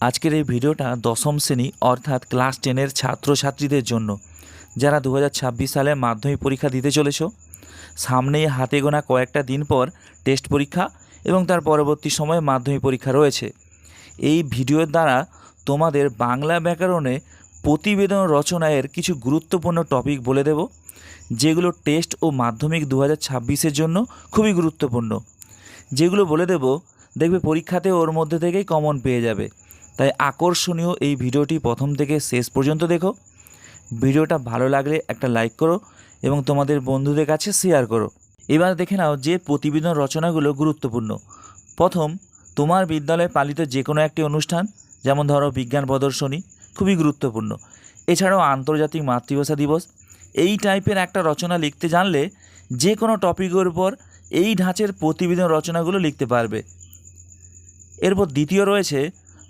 আজকের এই ভিডিওটা দশম শ্রেণি অর্থাৎ ক্লাস টেনের ছাত্রছাত্রীদের জন্য। যারা দু হাজার ছাব্বিশ সালে মাধ্যমিক পরীক্ষা দিতে চলেছ, সামনেই হাতে গোনা কয়েকটা দিন পর টেস্ট পরীক্ষা এবং তার পরবর্তী সময়ে মাধ্যমিক পরীক্ষা রয়েছে। এই ভিডিওর দ্বারা তোমাদের বাংলা ব্যাকরণে প্রতিবেদন রচনায়ের কিছু গুরুত্বপূর্ণ টপিক বলে দেব, যেগুলো টেস্ট ও মাধ্যমিক দু হাজার জন্য খুবই গুরুত্বপূর্ণ। যেগুলো বলে দেব, দেখবে পরীক্ষাতে ওর মধ্যে থেকেই কমন পেয়ে যাবে। তাই আকর্ষণীয় এই ভিডিওটি প্রথম থেকে শেষ পর্যন্ত দেখো। ভিডিওটা ভালো লাগলে একটা লাইক করো এবং তোমাদের বন্ধুদের কাছে শেয়ার করো। এবার দেখে নাও যে প্রতিবেদন রচনাগুলো গুরুত্বপূর্ণ। প্রথম, তোমার বিদ্যালয়ে পালিত যে কোনো একটি অনুষ্ঠান, যেমন ধরো বিজ্ঞান প্রদর্শনী, খুবই গুরুত্বপূর্ণ। এছাড়াও আন্তর্জাতিক মাতৃভাষা দিবস। এই টাইপের একটা রচনা লিখতে জানলে যে কোনো টপিকের উপর এই ধাঁচের প্রতিবেদন রচনাগুলো লিখতে পারবে। এরপর দ্বিতীয় রয়েছে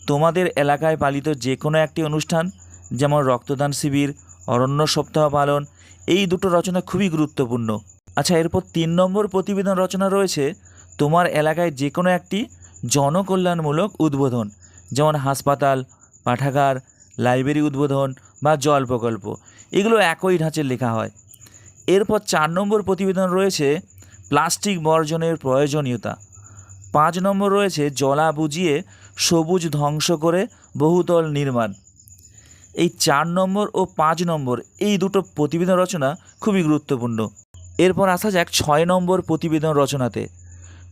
তোমাদের এলাকায় পালিত যে কোনো একটি অনুষ্ঠান, যেমন রক্তদান শিবির, অরণ্য সপ্তাহ পালন, এই দুটো রচনা খুবই গুরুত্বপূর্ণ। আচ্ছা এরপর তিন নম্বর প্রতিবেদন রচনা রয়েছে তোমার এলাকায় যে কোনো একটি জনকল্যাণমূলক উদ্বোধন, যেমন হাসপাতাল, পাঠাগার, লাইব্রেরি উদ্বোধন বা জল প্রকল্প। এগুলো একই ধাঁচের লেখা হয়। এরপর চার নম্বর প্রতিবেদন রয়েছে প্লাস্টিক বর্জনের প্রয়োজনীয়তা। পাঁচ নম্বর রয়েছে জলা বুঝিয়ে সবুজ ধ্বংস করে বহুতল নির্মাণ। এই চার নম্বর ও পাঁচ নম্বর এই দুটো প্রতিবেদন রচনা খুবই গুরুত্বপূর্ণ। এরপর আসা যাক ছয় নম্বর প্রতিবেদন রচনাতে।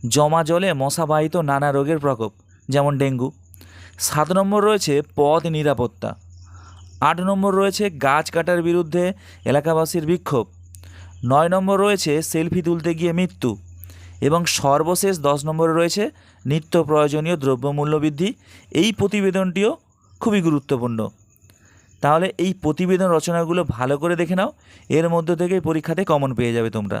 জমা জলে মশাবাহিত নানা রোগের প্রকোপ, যেমন ডেঙ্গু। সাত নম্বর রয়েছে পথ নিরাপত্তা। আট নম্বর রয়েছে গাছ কাটার বিরুদ্ধে এলাকাবাসীর বিক্ষোভ। নয় নম্বর রয়েছে সেলফি তুলতে গিয়ে মৃত্যু। এবং সর্বশেষ দশ নম্বরে রয়েছে নিত্য প্রয়োজনীয় দ্রব্যমূল্য বৃদ্ধি। এই প্রতিবেদনটিও খুবই গুরুত্বপূর্ণ। তাহলে এই প্রতিবেদন রচনাগুলো ভালো করে দেখে নাও। এর মধ্য থেকেই পরীক্ষাতে কমন পেয়ে যাবে তোমরা।